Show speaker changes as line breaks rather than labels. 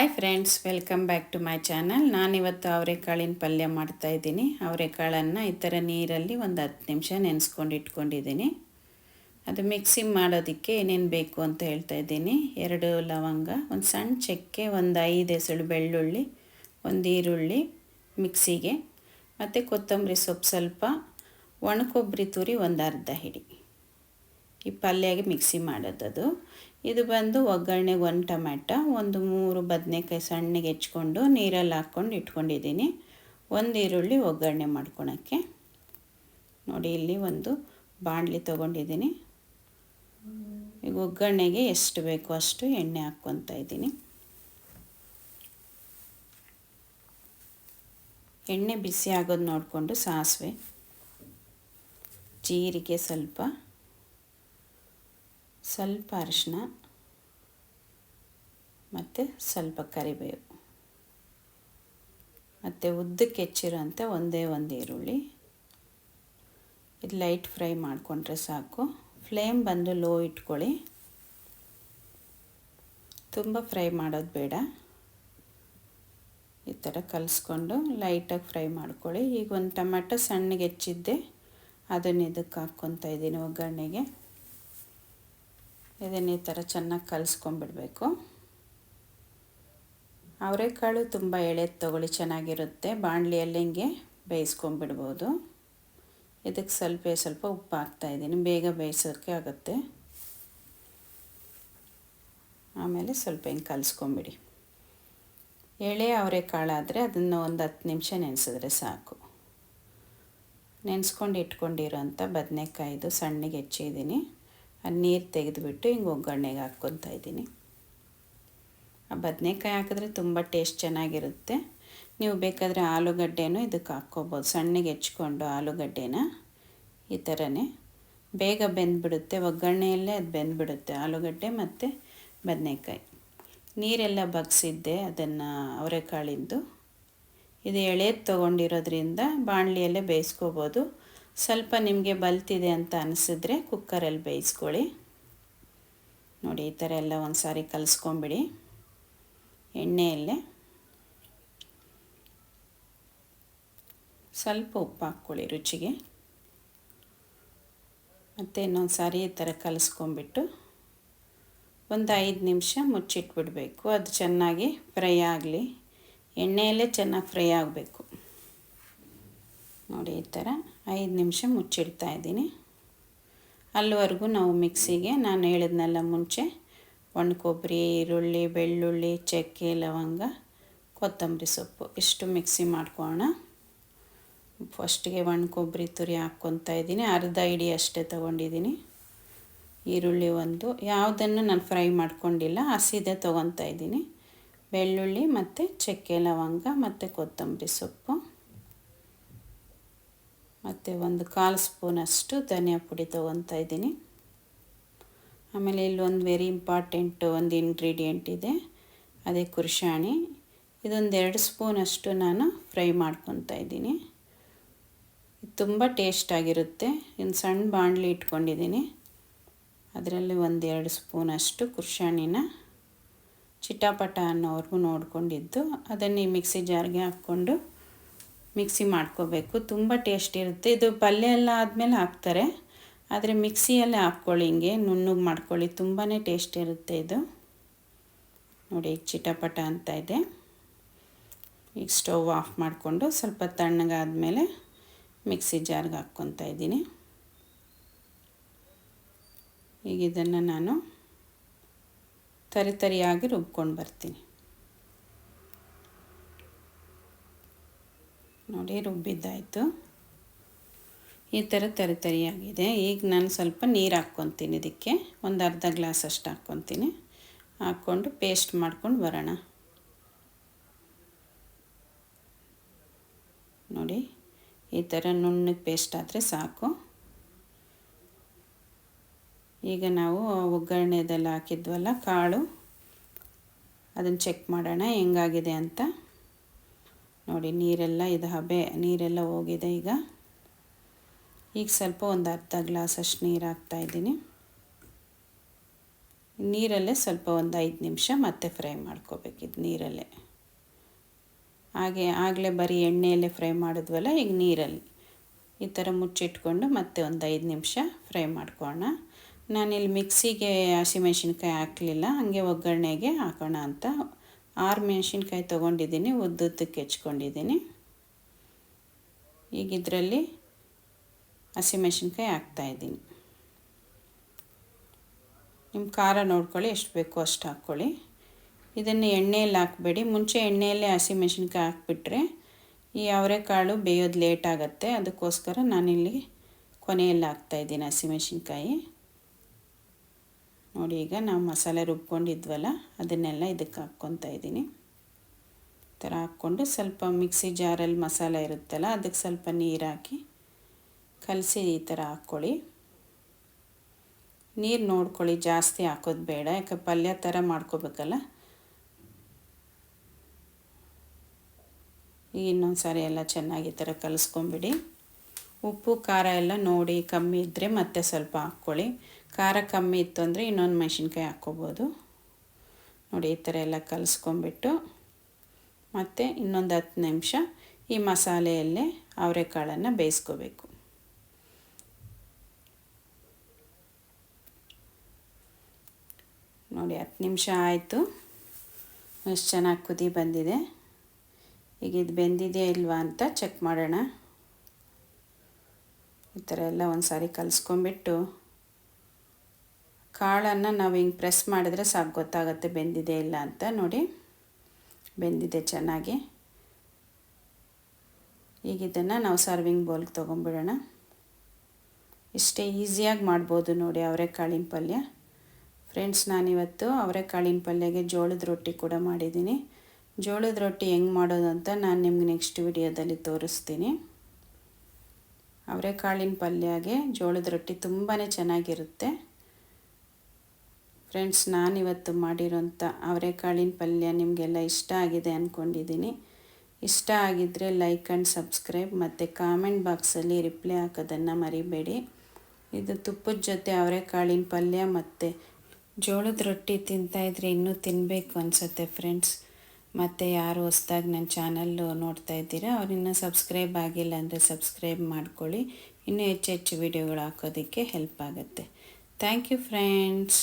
Hi friends welcome back to my channel ನಾನಿವತ್ತು ಅವರೆಕಾಳಿನ ಪಲ್ಯ ಮಾಡ್ತಾಯಿದ್ದೀನಿ ಅವರೆಕಾಳನ್ನು ಈ ಥರ ನೀರಲ್ಲಿ ಒಂದು ಹತ್ತು ನಿಮಿಷ ನೆನೆಸ್ಕೊಂಡು ಇಟ್ಕೊಂಡಿದ್ದೀನಿ. ಅದು ಮಿಕ್ಸಿ ಮಾಡೋದಕ್ಕೆ ಏನೇನು ಬೇಕು ಅಂತ ಹೇಳ್ತಾ ಇದ್ದೀನಿ. ಎರಡು ಲವಂಗ, ಒಂದು ಸಣ್ಣ ಚಕ್ಕೆ, ಒಂದು ಐದು ಎಸಳು ಬೆಳ್ಳುಳ್ಳಿ, ಒಂದು ಈರುಳ್ಳಿ ಮಿಕ್ಸಿಗೆ ಮತ್ತು ಕೊತ್ತಂಬರಿ ಸೊಪ್ಪು ಸ್ವಲ್ಪ, ಒಣಕೊಬ್ಬರಿ ತುರಿ ಒಂದು ಅರ್ಧ ಹಿಡಿ. ಈ ಪಲ್ಯಗೆ ಮಿಕ್ಸಿ ಮಾಡೋದದು. ಇದು ಬಂದು ಒಗ್ಗರಣೆಗೆ ಒಂದು ಟೊಮ್ಯಾಟೊ, ಒಂದು ಮೂರು ಬದನೆಕಾಯಿ ಸಣ್ಣಗೆ ಹೆಚ್ಕೊಂಡು ನೀರಲ್ಲಿ ಹಾಕ್ಕೊಂಡು ಇಟ್ಕೊಂಡಿದ್ದೀನಿ. ಒಂದು ಈರುಳ್ಳಿ ಒಗ್ಗರಣೆ ಮಾಡ್ಕೊಳಕ್ಕೆ. ನೋಡಿ, ಇಲ್ಲಿ ಒಂದು ಬಾಣಲಿ ತೊಗೊಂಡಿದ್ದೀನಿ. ಈಗ ಒಗ್ಗರಣೆಗೆ ಎಷ್ಟು ಬೇಕೋ ಅಷ್ಟು ಎಣ್ಣೆ ಹಾಕ್ಕೊತಾ ಇದ್ದೀನಿ. ಎಣ್ಣೆ ಬಿಸಿ ಆಗೋದು ನೋಡಿಕೊಂಡು ಸಾಸಿವೆ, ಜೀರಿಗೆ ಸ್ವಲ್ಪ. ಸ್ವಲ್ಪ ಅರಿಶಿನ ಮತ್ತು ಸ್ವಲ್ಪ ಕರಿಬೇವು. ಮತ್ತು ಉದ್ದಕ್ಕೆ ಹೆಚ್ಚಿರೋಂಥ ಒಂದೇ ಒಂದು ಈರುಳ್ಳಿ. ಇದು ಲೈಟ್ ಫ್ರೈ ಮಾಡಿಕೊಂಡ್ರೆ ಸಾಕು. ಫ್ಲೇಮ್ ಬಂದು ಲೋ ಇಟ್ಕೊಳ್ಳಿ. ತುಂಬ ಫ್ರೈ ಮಾಡೋದು ಬೇಡ. ಈ ಥರ ಕಲಿಸ್ಕೊಂಡು ಲೈಟಾಗಿ ಫ್ರೈ ಮಾಡ್ಕೊಳ್ಳಿ. ಈಗ ಒಂದು ಟೊಮೆಟೊ ಸಣ್ಣಗೆ ಹೆಚ್ಚಿದ್ದೆ, ಅದನ್ನು ಇದಕ್ಕೆ ಹಾಕ್ಕೊತಾ ಇದ್ದೀನಿ ಒಗ್ಗರಣೆಗೆ. ಇದನ್ನು ಈ ಥರ ಚೆನ್ನಾಗಿ ಕಲಿಸ್ಕೊಂಬಿಡ್ಬೇಕು. ಅವರೆಕಾಳು ತುಂಬ ಎಳೆದು ತೊಗೊಳ್ಳಿ, ಚೆನ್ನಾಗಿರುತ್ತೆ. ಬಾಣಲಿಯಲ್ಲಿ ಹಿಂಗೆ ಬೇಯಿಸ್ಕೊಂಬಿಡ್ಬೋದು. ಇದಕ್ಕೆ ಸ್ವಲ್ಪ ಸ್ವಲ್ಪ ಉಪ್ಪು ಹಾಕ್ತಾಯಿದ್ದೀನಿ ಬೇಗ ಬೇಯಿಸೋಕ್ಕೆ ಆಗುತ್ತೆ. ಆಮೇಲೆ ಸ್ವಲ್ಪ ಹಿಂಗೆ ಕಲಿಸ್ಕೊಂಬಿಡಿ. ಎಳೆ ಅವರೆಕಾಳಾದರೆ ಅದನ್ನು ಒಂದು ಹತ್ತು ನಿಮಿಷ ನೆನೆಸಿದ್ರೆ ಸಾಕು. ನೆನೆಸ್ಕೊಂಡು ಇಟ್ಕೊಂಡಿರೋಂಥ ಬದನೆಕಾಯಿದು ಸಣ್ಣಗೆ ಹೆಚ್ಚಿದ್ದೀನಿ. ಆ ನೀರು ತೆಗೆದುಬಿಟ್ಟು ಹಿಂಗೆ ಒಗ್ಗರಣೆಗೆ ಹಾಕ್ಕೊತಾ ಇದ್ದೀನಿ. ಆ ಬದನೆಕಾಯಿ ಹಾಕಿದ್ರೆ ತುಂಬ ಟೇಸ್ಟ್ ಚೆನ್ನಾಗಿರುತ್ತೆ. ನೀವು ಬೇಕಾದರೆ ಆಲೂಗಡ್ಡೆನೂ ಇದಕ್ಕೆ ಹಾಕ್ಕೋಬೋದು. ಸಣ್ಣಗೆ ಹೆಚ್ಕೊಂಡು ಆಲೂಗಡ್ಡೆನ ಈ ಥರನೇ. ಬೇಗ ಬೆಂದ್ಬಿಡುತ್ತೆ. ಒಗ್ಗರಣೆಯಲ್ಲೇ ಅದು ಬೆಂದ್ಬಿಡುತ್ತೆ. ಆಲೂಗಡ್ಡೆ ಮತ್ತು ಬದನೆಕಾಯಿ. ನೀರೆಲ್ಲ ಬಗ್ಸಿದ್ದೆ ಅದನ್ನು ಅವರೆಕಾಳಿಂದು. ಇದು ಎಳೆದು ತೊಗೊಂಡಿರೋದ್ರಿಂದ ಬಾಣಲಿಯಲ್ಲೇ ಬೇಯಿಸ್ಕೋಬೋದು. ಸ್ವಲ್ಪ ನಿಮಗೆ ಬಲ್ತಿದೆ ಅಂತ ಅನಿಸಿದ್ರೆ ಕುಕ್ಕರಲ್ಲಿ ಬೇಯಿಸ್ಕೊಳ್ಳಿ. ನೋಡಿ, ಈ ಥರ ಎಲ್ಲ ಒಂದು ಸಾರಿ ಕಲಿಸ್ಕೊಂಬಿಡಿ. ಎಣ್ಣೆಯಲ್ಲೇ. ಸ್ವಲ್ಪ ಉಪ್ಪು ಹಾಕ್ಕೊಳ್ಳಿ ರುಚಿಗೆ. ಮತ್ತು ಇನ್ನೊಂದು ಸಾರಿ ಈ ಥರ ಕಲಿಸ್ಕೊಂಬಿಟ್ಟು ಒಂದು ಐದು ನಿಮಿಷ ಮುಚ್ಚಿಟ್ಬಿಡಬೇಕು. ಅದು ಚೆನ್ನಾಗಿ ಫ್ರೈ ಆಗಲಿ. ಎಣ್ಣೆಯಲ್ಲೇ ಚೆನ್ನಾಗಿ ಫ್ರೈ ಆಗಬೇಕು. ನೋಡಿ, ಈ ಥರ. ಐದು ನಿಮಿಷ ಮುಚ್ಚಿಡ್ತಾ ಇದ್ದೀನಿ. ಅಲ್ಲಿವರೆಗೂ ನಾವು ಮಿಕ್ಸಿಗೆ, ನಾನು ಹೇಳಿದ್ನೆಲ್ಲ ಮುಂಚೆ, ಒಣ ಕೊಬ್ಬರಿ, ಈರುಳ್ಳಿ, ಬೆಳ್ಳುಳ್ಳಿ, ಚಕ್ಕೆ, ಲವಂಗ, ಕೊತ್ತಂಬರಿ ಸೊಪ್ಪು, ಇಷ್ಟು ಮಿಕ್ಸಿ ಮಾಡ್ಕೊಳ್ಳೋಣ. ಫಸ್ಟಿಗೆ ಒಣ ಕೊಬ್ಬರಿ ತುರಿ ಹಾಕ್ಕೊತಾ ಇದ್ದೀನಿ. ಅರ್ಧ ಇಡಿ ಅಷ್ಟೇ ತೊಗೊಂಡಿದ್ದೀನಿ. ಈರುಳ್ಳಿ ಒಂದು, ಯಾವುದನ್ನು ನಾನು ಫ್ರೈ ಮಾಡ್ಕೊಂಡಿಲ್ಲ, ಹಸಿದೆ ತೊಗೊತಾ ಇದ್ದೀನಿ. ಬೆಳ್ಳುಳ್ಳಿ ಮತ್ತು ಚಕ್ಕೆ, ಲವಂಗ ಮತ್ತು ಕೊತ್ತಂಬರಿ ಸೊಪ್ಪು. ಮತ್ತು ಒಂದು ಕಾಲು ಸ್ಪೂನಷ್ಟು ಧನಿಯಾ ಪುಡಿ ತೊಗೊತಾ ಇದ್ದೀನಿ. ಆಮೇಲೆ ಇಲ್ಲೊಂದು ವೆರಿ ಇಂಪಾರ್ಟೆಂಟ್ ಒಂದು ಇಂಗ್ರೀಡಿಯೆಂಟ್ ಇದೆ, ಅದೇ ಕುರ್ಷಾಣಿ ಇದೊಂದು ಎರಡು ಸ್ಪೂನಷ್ಟು ನಾನು ಫ್ರೈ ಮಾಡ್ಕೊತಾ ಇದ್ದೀನಿ. ಇದು ತುಂಬ ಟೇಸ್ಟಾಗಿರುತ್ತೆ ಇನ್ನು ಸಣ್ಣ ಬಾಣಲಿ ಇಟ್ಕೊಂಡಿದ್ದೀನಿ. ಅದರಲ್ಲಿ ಒಂದೆರಡು ಸ್ಪೂನಷ್ಟು ಕುರ್ಷಾಣಿನ ಚಿಟಾಪಟ ಅನ್ನೋವರೆಗೂ ನೋಡಿಕೊಂಡಿದ್ದು, ಅದನ್ನು ಈ ಮಿಕ್ಸಿ ಜಾರ್ಗೆ ಹಾಕ್ಕೊಂಡು ಮಿಕ್ಸಿ ಮಾಡ್ಕೋಬೇಕು. ತುಂಬ ಟೇಸ್ಟ್ ಇರುತ್ತೆ. ಇದು ಪಲ್ಯ ಎಲ್ಲ ಆದಮೇಲೆ ಹಾಕ್ತಾರೆ. ಆದರೆ ಮಿಕ್ಸಿಯಲ್ಲೇ ಹಾಕ್ಕೊಳ್ಳಿ ಹಿಂಗೆ. ನುಣ್ಣಗೆ ಮಾಡ್ಕೊಳ್ಳಿ. ತುಂಬಾ ಟೇಸ್ಟ್ ಇರುತ್ತೆ ಇದು. ನೋಡಿ, ಚಿಟಪಟ ಅಂತ ಇದೆ. ಈಗ ಸ್ಟವ್ ಆಫ್ ಮಾಡಿಕೊಂಡು ಸ್ವಲ್ಪ ತಣ್ಣಗಾದಮೇಲೆ ಮಿಕ್ಸಿ ಜಾರ್ಗೆ ಹಾಕ್ಕೊತಾ ಇದ್ದೀನಿ. ಈಗ ಇದನ್ನು ನಾನು ತರಿ ತರಿಯಾಗಿ ರುಬ್ಕೊಂಡು ಬರ್ತೀನಿ. ನೋಡಿ ರುಬ್ಬಿದ್ದಾಯಿತು ಈ ಥರ ತರಿ ತರಿಯಾಗಿದೆ. ಈಗ ನಾನು ಸ್ವಲ್ಪ ನೀರು ಹಾಕ್ಕೊತೀನಿ ಇದಕ್ಕೆ. ಒಂದು ಅರ್ಧ ಗ್ಲಾಸ್ ಅಷ್ಟು ಹಾಕ್ಕೊತೀನಿ. ಹಾಕ್ಕೊಂಡು ಪೇಸ್ಟ್ ಮಾಡ್ಕೊಂಡು ಬರೋಣ. ನೋಡಿ, ಈ ಥರ ನುಣ್ಣಗೆ ಪೇಸ್ಟ್ ಆದರೆ ಸಾಕು. ಈಗ ನಾವು ಒಗ್ಗರಣೆದೆಲ್ಲ ಹಾಕಿದ್ವಲ್ಲ, ಕಾಳು. ಅದನ್ನು ಚೆಕ್ ಮಾಡೋಣ ಹೆಂಗಾಗಿದೆ ಅಂತ. ನೋಡಿ, ನೀರೆಲ್ಲ ಇದು ಹಬೆ, ನೀರೆಲ್ಲ ಹೋಗಿದೆ ಈಗ. ಈಗ ಸ್ವಲ್ಪ ಒಂದು ಅರ್ಧ ಗ್ಲಾಸ್ ಅಷ್ಟು ನೀರು ಹಾಕ್ತಾಯಿದ್ದೀನಿ ನೀರಲ್ಲೇ ಸ್ವಲ್ಪ ಒಂದು ಐದು ನಿಮಿಷ ಮತ್ತೆ ಫ್ರೈ ಮಾಡ್ಕೋಬೇಕಿದ್ದು ನೀರಲ್ಲೇ. ಹಾಗೆ ಆಗಲೇ ಬರೀ ಎಣ್ಣೆಯಲ್ಲೇ ಫ್ರೈ ಮಾಡಿದ್ವಲ್ಲ, ಈಗ ನೀರಲ್ಲಿ. ಈ ಥರ ಮುಚ್ಚಿಟ್ಕೊಂಡು ಮತ್ತೆ ಒಂದು ಐದು ನಿಮಿಷ ಫ್ರೈ ಮಾಡ್ಕೊಳ್ಳೋಣ ನಾನಿಲ್ಲಿ ಮಿಕ್ಸಿಗೆ ಹಸಿಮೆಣ್ಸಿನ್ಕಾಯಿ ಹಾಕಲಿಲ್ಲ, ಹಾಗೆ ಒಗ್ಗರಣೆಗೆ ಹಾಕೋಣ ಅಂತ ಆರು ಮೆಣಸಿನ್ಕಾಯಿ ತೊಗೊಂಡಿದ್ದೀನಿ, ಉದ್ದುದ್ದಕ್ಕೆ ಹೆಚ್ಕೊಂಡಿದ್ದೀನಿ. ಈಗ ಇದರಲ್ಲಿ ಹಸಿಮೆಣ್ಸಿನ್ಕಾಯಿ ಹಾಕ್ತಾಯಿದ್ದೀನಿ ನಿಮ್ಮ ಖಾರ ನೋಡ್ಕೊಳ್ಳಿ, ಎಷ್ಟು ಬೇಕೋ ಅಷ್ಟು ಹಾಕ್ಕೊಳ್ಳಿ. ಇದನ್ನು ಎಣ್ಣೆಯಲ್ಲಿ ಹಾಕಬೇಡಿ. ಮುಂಚೆ ಎಣ್ಣೆಯಲ್ಲೇ ಹಸಿಮೆಣ್ಸಿನ್ಕಾಯಿ ಹಾಕ್ಬಿಟ್ರೆ ಈ ಅವರೆಕಾಳು ಬೇಯೋದು ಲೇಟ್ ಆಗುತ್ತೆ. ಅದಕ್ಕೋಸ್ಕರ ನಾನಿಲ್ಲಿ ಕೊನೆಯಲ್ಲಿ ಹಾಕ್ತಾಯಿದ್ದೀನಿ ಹಸಿಮೆಣ್ಸಿನ್ಕಾಯಿ ನೋಡಿ, ಈಗ ನಾವು ಮಸಾಲೆ ರುಬ್ಕೊಂಡಿದ್ವಲ್ಲ, ಅದನ್ನೆಲ್ಲ ಇದಕ್ಕೆ ಹಾಕ್ಕೊತಾ ಇದ್ದೀನಿ. ಈ ಥರ ಹಾಕ್ಕೊಂಡು ಸ್ವಲ್ಪ ಮಿಕ್ಸಿ ಜಾರಲ್ಲಿ ಮಸಾಲೆ ಇರುತ್ತಲ್ಲ, ಅದಕ್ಕೆ ಸ್ವಲ್ಪ ನೀರು ಹಾಕಿ ಕಲಸಿ ಈ ಥರ ಹಾಕ್ಕೊಳ್ಳಿ. ನೀರು ನೋಡ್ಕೊಳ್ಳಿ, ಜಾಸ್ತಿ ಹಾಕೋದು ಬೇಡ, ಯಾಕೆ ಪಲ್ಯ ಥರ ಮಾಡ್ಕೋಬೇಕಲ್ಲ. ಈಗ ಇನ್ನೊಂದು ಸಾರಿ ಎಲ್ಲ ಚೆನ್ನಾಗಿ ಈ ಥರ ಕಲಿಸ್ಕೊಂಬಿಡಿ. ಉಪ್ಪು, ಖಾರ ಎಲ್ಲ ನೋಡಿ ಕಮ್ಮಿ ಇದ್ದರೆ ಮತ್ತೆ ಸ್ವಲ್ಪ ಹಾಕ್ಕೊಳ್ಳಿ. ಖಾರ ಕಮ್ಮಿ ಇತ್ತು ಅಂದರೆ ಇನ್ನೊಂದು ಮೆಣಸಿನ್ಕಾಯಿ ಹಾಕ್ಕೋಬೋದು. ನೋಡಿ, ಈ ಥರ ಎಲ್ಲ ಕಲಿಸ್ಕೊಂಬಿಟ್ಟು ಮತ್ತು ಇನ್ನೊಂದು ಹತ್ತು ನಿಮಿಷ ಈ ಮಸಾಲೆಯಲ್ಲೇ ಅವರೆಕಾಳನ್ನು ಬೇಯಿಸ್ಕೋಬೇಕು. ನೋಡಿ, ಹತ್ತು ನಿಮಿಷ ಆಯಿತು. ಎಷ್ಟು ಚೆನ್ನಾಗಿ ಕುದಿ ಬಂದಿದೆ. ಈಗ ಇದು ಬೆಂದಿದೆಯಾ ಇಲ್ವಾ ಅಂತ ಚೆಕ್ ಮಾಡೋಣ. ಈ ಥರ ಎಲ್ಲ ಒಂದು ಸಾರಿ ಕಲಿಸ್ಕೊಂಬಿಟ್ಟು ಕಾಳನ್ನು ನಾವು ಹಿಂಗೆ ಪ್ರೆಸ್ ಮಾಡಿದ್ರೆ ಸಾಕು, ಗೊತ್ತಾಗುತ್ತೆ ಬೆಂದಿದೆ ಇಲ್ಲ ಅಂತ ನೋಡಿ. ಬೆಂದಿದೆ ಚೆನ್ನಾಗಿ. ಈಗ ಇದನ್ನು ನಾವು ಸರ್ವಿಂಗ್ ಬೌಲ್ಗೆ ತೊಗೊಂಬಿಡೋಣ ಇಷ್ಟೇ ಈಸಿಯಾಗಿ ಮಾಡ್ಬೋದು ನೋಡಿ ಅವರೆಕಾಳಿನ ಪಲ್ಯ. ಫ್ರೆಂಡ್ಸ್, ನಾನಿವತ್ತು ಅವರೆಕಾಳಿನ ಪಲ್ಯಗೆ ಜೋಳದ ರೊಟ್ಟಿ ಕೂಡ ಮಾಡಿದ್ದೀನಿ. ಜೋಳದ ರೊಟ್ಟಿ ಹೆಂಗೆ ಮಾಡೋದು ಅಂತ ನಾನು ನಿಮ್ಗೆ ನೆಕ್ಸ್ಟ್ ವಿಡಿಯೋದಲ್ಲಿ ತೋರಿಸ್ತೀನಿ. ಅವರೆಕಾಳಿನ ಪಲ್ಯಗೆ, ಜೋಳದ ರೊಟ್ಟಿ ತುಂಬಾ ಚೆನ್ನಾಗಿರುತ್ತೆ. ಫ್ರೆಂಡ್ಸ್ ನಾನಿವತ್ತು ಮಾಡಿರೋಂಥ ಅವರೆಕಾಳಿನ ಪಲ್ಯ ನಿಮಗೆಲ್ಲ ಇಷ್ಟ ಆಗಿದೆ ಅಂದ್ಕೊಂಡಿದ್ದೀನಿ ಇಷ್ಟ ಆಗಿದ್ದರೆ ಲೈಕ್ ಆ್ಯಂಡ್ ಸಬ್ಸ್ಕ್ರೈಬ್ ಮತ್ತು ಕಾಮೆಂಟ್ ಬಾಕ್ಸಲ್ಲಿ ರಿಪ್ಲೈ ಹಾಕೋದನ್ನು ಮರಿಬೇಡಿ. ಇದು ತುಪ್ಪದ ಜೊತೆ ಅವರೆಕಾಳಿನ ಪಲ್ಯ ಮತ್ತು ಜೋಳದ ರೊಟ್ಟಿ ತಿಂತಾಯಿದ್ರೆ ಇನ್ನೂ ತಿನ್ನಬೇಕು ಅನಿಸುತ್ತೆ ಫ್ರೆಂಡ್ಸ್ ಮತ್ತು ಯಾರು ಹೊಸ್ದಾಗಿ ನನ್ನ ಚಾನಲ್ಲು ನೋಡ್ತಾ ಇದ್ದೀರಾ, ಅವರಿನ್ನೂ ಸಬ್ಸ್ಕ್ರೈಬ್ ಆಗಿಲ್ಲ ಅಂದರೆ ಸಬ್ಸ್ಕ್ರೈಬ್ ಮಾಡ್ಕೊಳ್ಳಿ. ಇನ್ನೂ ಹೆಚ್ಚು ಹೆಚ್ಚು ವೀಡಿಯೋಗಳು ಹಾಕೋದಕ್ಕೆ ಹೆಲ್ಪ್ ಆಗುತ್ತೆ. Thank you friends